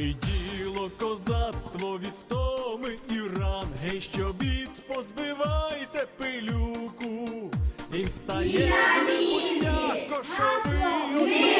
добрі діло, козацтво від втоми і ран. Гей, що бід, позбивайте пилюку, і встає з небуття кошовий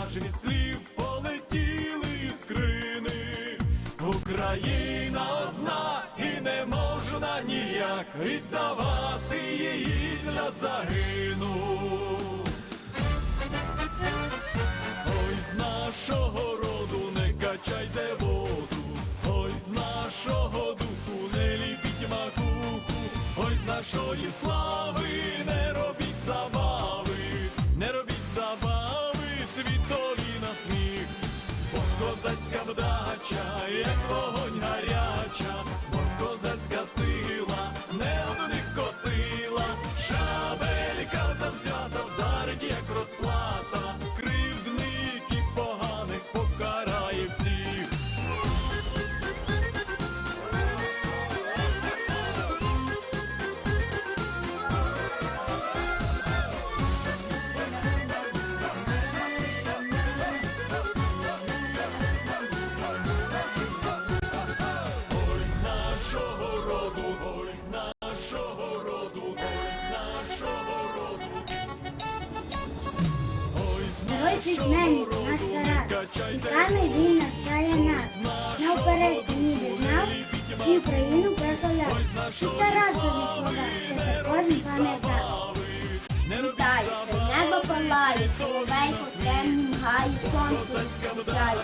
аж від слів полетіли іскрини. Україна одна і не можна ніяк віддавати її для загину. Ой, з нашого роду не качайте воду, ой, з нашого духу не ліпіть макуху, ой, з нашої слави не робіть забави, Герой наш качайте віками він навчає нас. Навперед ніби знав і Україну прославляв. І Тарасові слова, тепер кожен пам'ятав. Світає, небо палає, соловейко в темнім гаї, сонце зустрічає.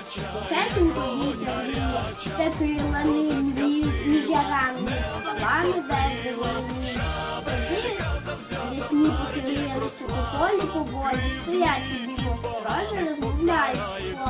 Тихесенько вітер віє, степи лани мріють між ярами, над ставами тополі поволі, стоять собі осторожно, розмовляють з